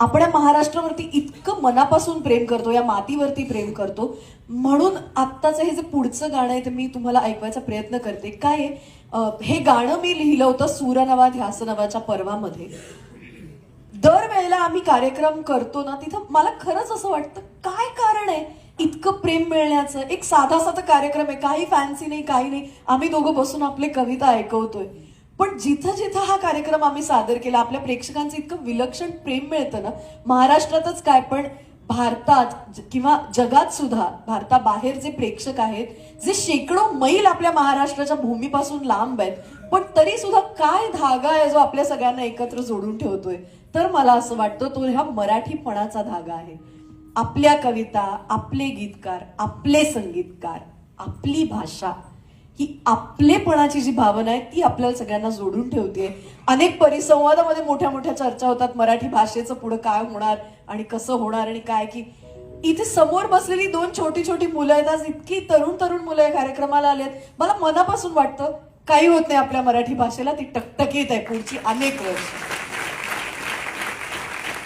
आपण या महाराष्ट्रावरती इतकं मनापासून प्रेम करतो या मातीवरती प्रेम करतो. म्हणून आत्ताचं हे जे पुढचं गाणं आहे ते मी तुम्हाला ऐकवायचा प्रयत्न करते. काय आहे, हे गाणं मी लिहिलं होतं सूरनवा ध्यासनवाच्या पर्वामध्ये. दरवेळेला आम्ही कार्यक्रम करतो ना तिथं मला खरंच असं वाटतं काय कारण आहे इतकं प्रेम मिळण्याचं? एक साधा साधा कार्यक्रम आहे काही फॅन्सी नाही काही नाही. आम्ही दोघं बसून आपले कविता ऐकवतोय. पण जिथं जिथं हा कार्यक्रम आम्ही सादर केला आपल्या प्रेक्षकांचं इतकं विलक्षण प्रेम मिळतं ना महाराष्ट्रातच काय पण भारतात किंवा जगात सुद्धा भारताबाहेर जे प्रेक्षक आहेत जे शेकडो मैल आपल्या महाराष्ट्राच्या भूमीपासून लांब आहेत पण तरी सुद्धा काय धागा आहे जो आपल्या सगळ्यांना एकत्र जोडून ठेवतोय? तर मला असं वाटतं तो ह्या मराठीपणाचा धागा आहे. आपल्या कविता आपले गीतकार आपले संगीतकार आपली भाषा की आपलेपणाची जी भावना आहे ती आपल्याला सगळ्यांना जोडून ठेवते. अनेक परिसंवादामध्ये मोठ्या मोठ्या चर्चा होतात. मराठी भाषेचं पुढं काय होणार आणि कसं होणार आणि काय? की इथे समोर बसलेली दोन छोटी छोटी मुलं आहेत. आज इतकी तरुण तरुण मुलं या कार्यक्रमाला आली आहेत मला मनापासून वाटतं काही होत नाही आपल्या मराठी भाषेला. ती टकटकीत आहे. पुढची अनेक वर्ष.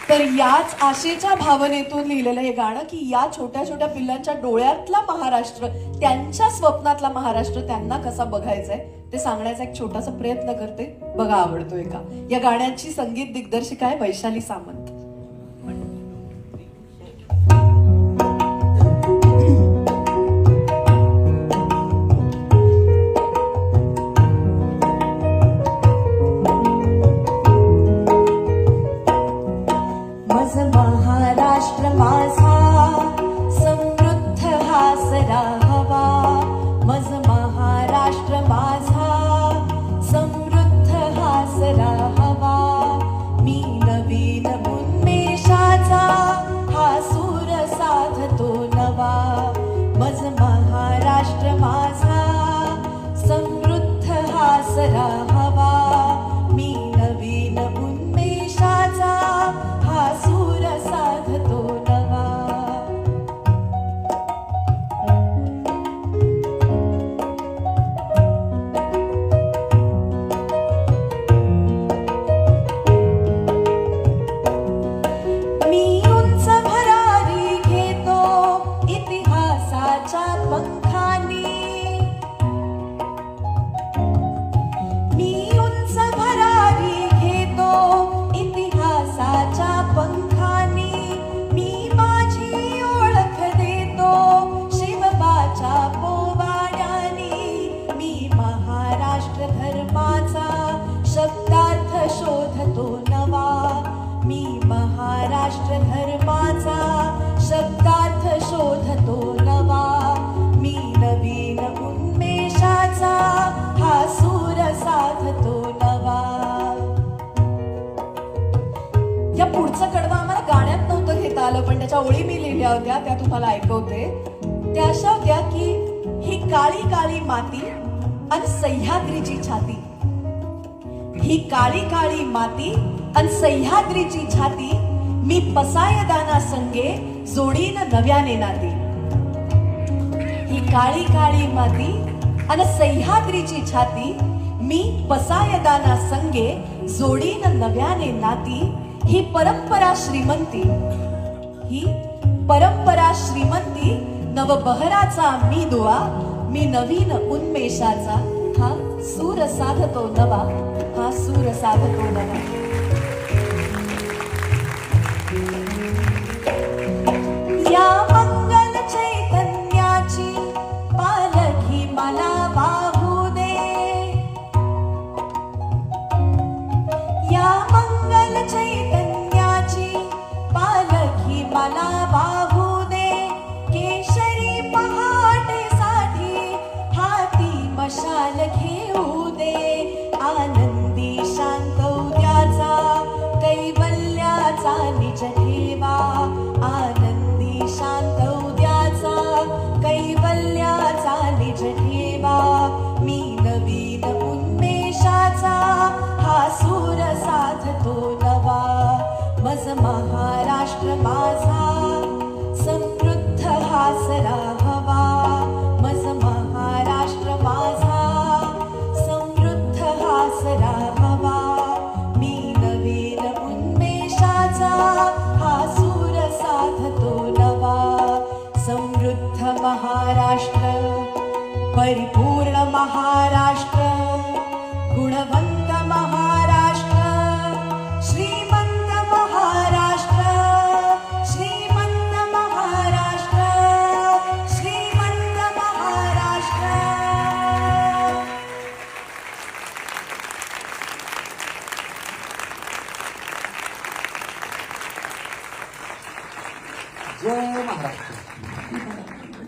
तर याच आशेच्या भावनेतून लिहिलेलं हे गाणं की या छोट्या छोट्या पिल्लांच्या डोळ्यातला महाराष्ट्र त्यांच्या स्वप्नातला महाराष्ट्र त्यांना कसा बघायचा आहे ते सांगण्याचा एक छोटासा प्रयत्न करते. बघा आवडतोय का? या गाण्याची संगीत दिग्दर्शिका आहे वैशाली सामंत. आज महाराष्ट्र माझा समृद्ध हासरा हवा. मज महाराष्ट्र माझा समृद्ध हासरा हवा. मी नवीन उन्मेषाचा हा सूर साधतो नवा. मज महाराष्ट्र माझा समृद्ध हासरा धर्माचा शब्दार्थ शोधतो नवा. मी नवीन उन्मेषाचा हा सूर साधतो नवा. या पुढचं कडवं आम्हाला गाण्यात नव्हतं घेता आलं पण त्याच्या ओळी मी लिहिल्या होत्या त्या तुम्हाला ऐकवते. त्या अशा होत्या की ही काळी काळी माती आणि सह्याद्रीची छाती. ही काळी काळी माती आणि सह्याद्रीची छाती मी पसायदाना संगे जोडीन नव्याने नाती ही काळी काळी माती अन सह्याद्रीची छाती मी पसायदाना संगे जोडीन नव्याने नाती ही परंपरा श्रीमंती. ही परंपरा श्रीमंती नवबहराचा मी दुवा मी नवीन उन्मेषाचा. हा सूर साधतो नवा हा सूर साधतो नवा. the tape. मज महाराष्ट्र माझा समृद्ध हासरा हवा। मज महाराष्ट्र माझा समृद्ध हासरा हवा मी नवीन उन्मेषाचा हा सूर साधतो नवा। समृद्ध महाराष्ट्र परिपूर्ण महाराष्ट्र। フフフフ。